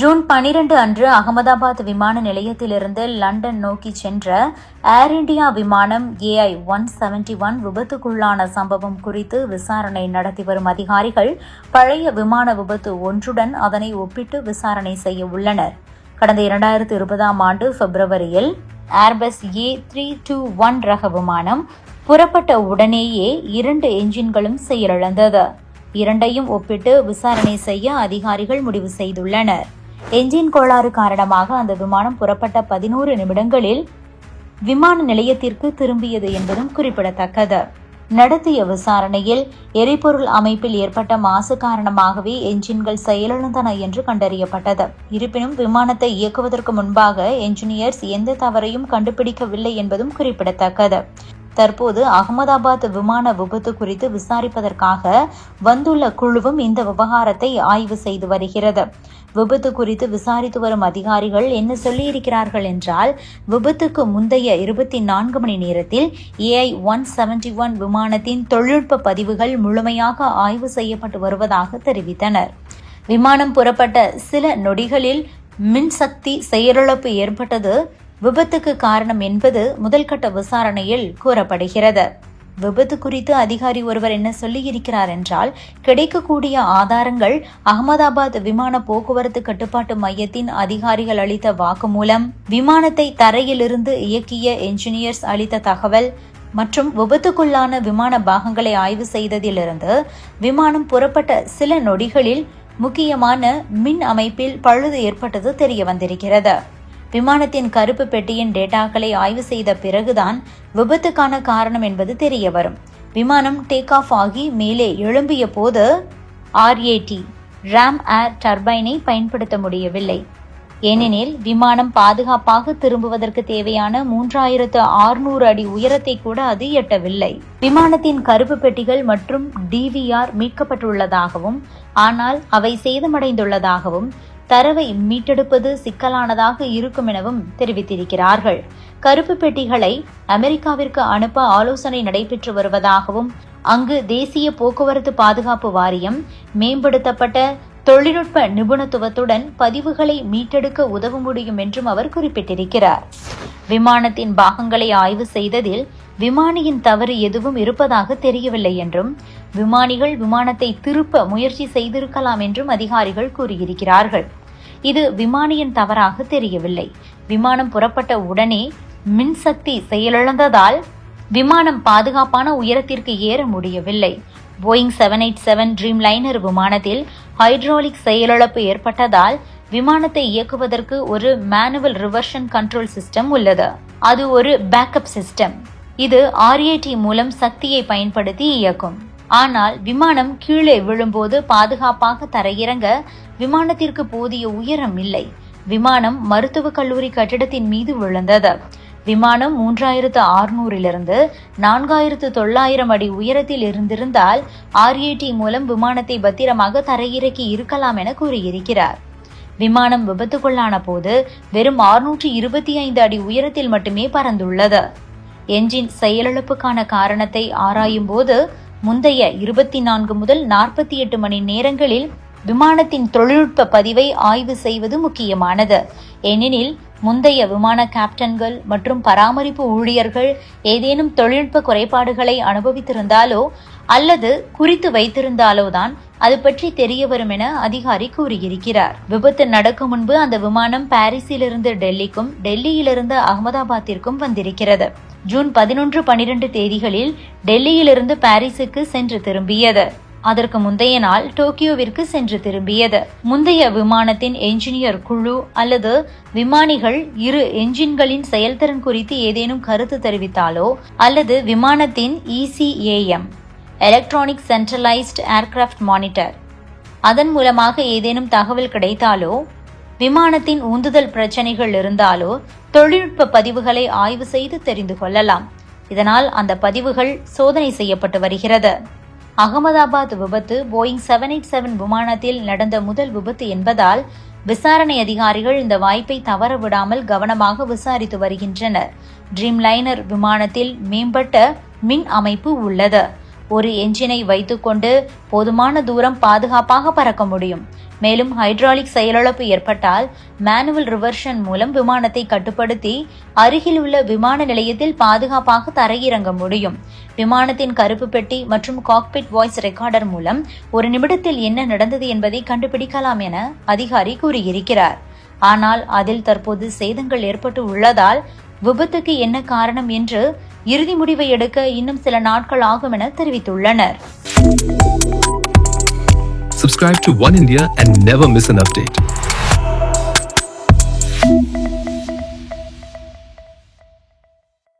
June பனிரெண்டு அன்று அகமதாபாத் விமான நிலையத்திலிருந்து லண்டன் நோக்கி சென்ற ஏர் இண்டியா விமானம் ஏஐ ஒன் செவன்டி ஒன் விபத்துக்குள்ளான சம்பவம் குறித்து விசாரணை நடத்தி வரும் அதிகாரிகள் பழைய விமான விபத்து ஒன்றுடன் அதனை ஒப்பிட்டு விசாரணை செய்ய உள்ளனர். கடந்த இரண்டாயிரத்து இருபதாம் ஆண்டு பிப்ரவரியில் Airbus A three two one ரக விமானம் புறப்பட்ட உடனேயே இரண்டு என்ஜின்களும் செயலிழந்தது. இரண்டையும் ஒப்பிட்டு விசாரணை செய்ய அதிகாரிகள் முடிவு செய்துள்ளனர். என்ஜின் கோளாறு காரணமாக அந்த விமானம் புறப்பட்ட பதினோரு நிமிடங்களில் விமான நிலையத்திற்கு திரும்பியது என்பதும் குறிப்பிடத்தக்கது. நடத்திய விசாரணையில் எரிபொருள் அமைப்பில் ஏற்பட்ட மாசு காரணமாகவே என்ஜின்கள் செயலிழந்தன என்று கண்டறியப்பட்டது. இருப்பினும் விமானத்தை இயக்குவதற்கு முன்பாக என்ஜினியர்ஸ் எந்த தவறையும் கண்டுபிடிக்கவில்லை என்பதும் குறிப்பிடத்தக்கது. தற்போது அகமதாபாத் விமான விபத்து குறித்து விசாரிப்பதற்காக வந்துள்ள குழுவும் இந்த விவகாரத்தை ஆய்வு செய்து வருகிறது. விபத்து குறித்து விசாரித்து வரும் அதிகாரிகள் என்ன சொல்லியிருக்கிறார்கள் என்றால் விபத்துக்கு முந்தைய இருபத்தி நான்கு மணி நேரத்தில் ஏஐ ஒன் செவன்டி ஒன் விமானத்தின் தொழில்நுட்ப பதிவுகள் முழுமையாக ஆய்வு செய்யப்பட்டு வருவதாக தெரிவித்தனர். விமானம் புறப்பட்ட சில நொடிகளில் மின்சக்தி செயலிழப்பு ஏற்பட்டது. விபத்துக்கு காரணம் என்பது முதல்கட்ட விசாரணையில் கூறப்படுகிறது. விபத்து குறித்து அதிகாரி ஒருவர் என்ன சொல்லியிருக்கிறார் என்றால் கிடைக்கக்கூடிய ஆதாரங்கள் அகமதாபாத் விமான போக்குவரத்து கட்டுப்பாட்டு மையத்தின் அதிகாரிகள் அளித்த வாக்குமூலம் விமானத்தை தரையிலிருந்து இயக்கிய என்ஜினியர்ஸ் அளித்த தகவல் மற்றும் விபத்துக்குள்ளான விமான பாகங்களை ஆய்வு செய்ததிலிருந்து விமானம் புறப்பட்ட சில நொடிகளில் முக்கியமான மின் அமைப்பில் பழுது ஏற்பட்டது தெரிய வந்திருக்கிறது விமானத்தின் கருப்பு பெட்டியின் டேட்டாக்களை ஆய்வு செய்த பிறகுதான் விபத்துக்கான காரணம் என்பது தெரிய வரும். விமானம் டேக் ஆஃப் ஆகி மேலே எழும்பிய போது ஆர்ஏடி ராம் ஏர் டர்பைனை பயன்படுத்த முடியவில்லை. ஏனெனில் விமானம் பாதுகாப்பாக திரும்புவதற்கு தேவையான மூன்றாயிரத்து ஆறுநூறு அடி உயரத்தை கூட அது எட்டவில்லை. விமானத்தின் கருப்பு பெட்டிகள் மற்றும் டிவிஆர் மீட்கப்பட்டுள்ளதாகவும் ஆனால் அவை சேதமடைந்துள்ளதாகவும் தரவை மீட்டெடுப்பது சிக்கலானதாக இருக்கும் எனவும் தெரிவித்திருக்கிறார்கள். கருப்பு பெட்டிகளை அமெரிக்காவிற்கு அனுப்ப ஆலோசனை நடைபெற்று வருவதாகவும் அங்கு தேசிய போக்குவரத்து பாதுகாப்பு வாரியம் மேம்படுத்தப்பட்ட தொழில்நுட்ப நிபுணத்துவத்துடன் பதிவுகளை மீட்டெடுக்க உதவ முடியும் என்றும் அவர் குறிப்பிட்டிருக்கிறார். விமானத்தின் பாகங்களை ஆய்வு செய்ததில் விமானியின் தவறு எதுவும் இருப்பதாக தெரியவில்லை என்றும் விமானிகள் விமானத்தை திருப்ப முயற்சி செய்திருக்கலாம் என்றும் அதிகாரிகள் கூறியிருக்கிறார்கள். இது விமானியின் தவறாக தெரியவில்லை. விமானம் புறப்பட்ட உடனே மின்சக்தி செயலிழந்ததால் விமானம் பாதுகாப்பான உயரத்திற்கு ஏற முடியவில்லை. Boeing seven eight seven dreamliner விமானத்தில் ஹைட்ராலிக் செயலிழப்பு ஏற்பட்டதால் விமானத்தை இயக்குவதற்கு ஒரு மேனுவல் ரிவர்ஷன் கண்ட்ரோல் சிஸ்டம் உள்ளது. அது ஒரு பேக்கப் சிஸ்டம் இது ஆர்ஏடி மூலம் சக்தியை பயன்படுத்தி இயக்கும். ஆனால் விமானம் கீழே விழும்போது பாதுகாப்பாக தரையிறங்க விமானத்திற்கு போதிய உயரம் இல்லை. விமானம் மருத்துவக் கல்லூரி கட்டிடத்தின் மீது விழுந்தது. விமானம் மூன்றாயிரத்து ஆறுநூறிலிருந்து நான்காயிரத்து தொள்ளாயிரம் அடி உயரத்தில் இருந்திருந்தால் ஆர்ஏடி மூலம் விமானத்தை பத்திரமாக தரையிறக்கி இருக்கலாம் என கூறியிருக்கிறார். விமானம் விபத்துக்குள்ளான போது வெறும் ஆறுநூற்றி இருபத்தி ஐந்து அடி உயரத்தில் மட்டுமே பறந்துள்ளது. என்ஜின் செயலிழப்புக்கான காரணத்தை ஆராயும் போது முந்தைய இருபத்தி நான்கு முதல் நாற்பத்தி எட்டு மணி நேரங்களில் விமானத்தின் தொழில்நுட்ப பதிவை ஆய்வு செய்வது முக்கியமானது. ஏனெனில் முந்தைய விமான கேப்டன்கள் மற்றும் பராமரிப்பு ஊழியர்கள் ஏதேனும் தொழில்நுட்ப குறைபாடுகளை அனுபவித்திருந்தாலோ அல்லது குறித்து வைத்திருந்தாலோ தான் அது பற்றி தெரிய வரும் என அதிகாரி கூறியிருக்கிறார். விபத்து நடக்கும் முன்பு அந்த விமானம் பாரிஸிலிருந்து டெல்லிக்கும் டெல்லியிலிருந்து அகமதாபாத்திற்கும் வந்திருக்கிறது. ஜூன் பதினொன்று பனிரெண்டு தேதிகளில் டெல்லியிலிருந்து பாரிஸுக்கு சென்று திரும்பியது. அதற்கு முந்தைய நாள் டோக்கியோவிற்கு சென்று திரும்பியது. முந்தைய விமானத்தின் என்ஜினியர் குழு அல்லது விமானிகள் இரு என்ஜின்களின் செயல்திறன் குறித்து ஏதேனும் கருத்து தெரிவித்தாலோ அல்லது விமானத்தின் ECAM electronic centralised aircraft monitor அதன் மூலமாக ஏதேனும் தகவல் கிடைத்தாலோ விமானத்தின் உந்துதல் பிரச்சனைகள் இருந்தாலோ தொழில்நுட்ப பதிவுகளை ஆய்வு செய்து தெரிந்து கொள்ளலாம். இதனால் அந்த பதிவுகள் சோதனை செய்யப்பட்டு வருகிறது. அகமதாபாத் விபத்து போயிங் செவன் எயிட் செவன் விமானத்தில் நடந்த முதல் விபத்து என்பதால் விசாரணை அதிகாரிகள் இந்த வாய்ப்பை தவற விடாமல் கவனமாக விசாரித்து வருகின்றனர். ட்ரீம் லைனர் விமானத்தில் மேம்பட்ட மின் அமைப்பு உள்ளது. ஒரு என்ஜினை வைத்துக்கொண்டு போதுமான தூரம் பாதுகாப்பாக பறக்க முடியும். மேலும் ஹைட்ராலிக் செயலிழப்பு ஏற்பட்டால் மேனுவல் ரிவர்ஷன் மூலம் விமானத்தை கட்டுப்படுத்தி அருகில் உள்ள விமான நிலையத்தில் பாதுகாப்பாக தரையிறங்க முடியும். விமானத்தின் கருப்பு பெட்டி மற்றும் காக்பிட் வாய்ஸ் ரெக்கார்டர் மூலம் ஒரு நிமிடத்தில் என்ன நடந்தது என்பதை கண்டுபிடிக்கலாம் என அதிகாரி கூறியிருக்கிறார். ஆனால் அதில் தற்போது சேதங்கள் ஏற்பட்டு உள்ளதால் விபத்துக்கு என்ன காரணம் என்று இறுதி முடிவை எடுக்க இன்னும் சில நாட்கள் ஆகும் என தெரிவித்துள்ளனர் Subscribe to One India and never miss an update.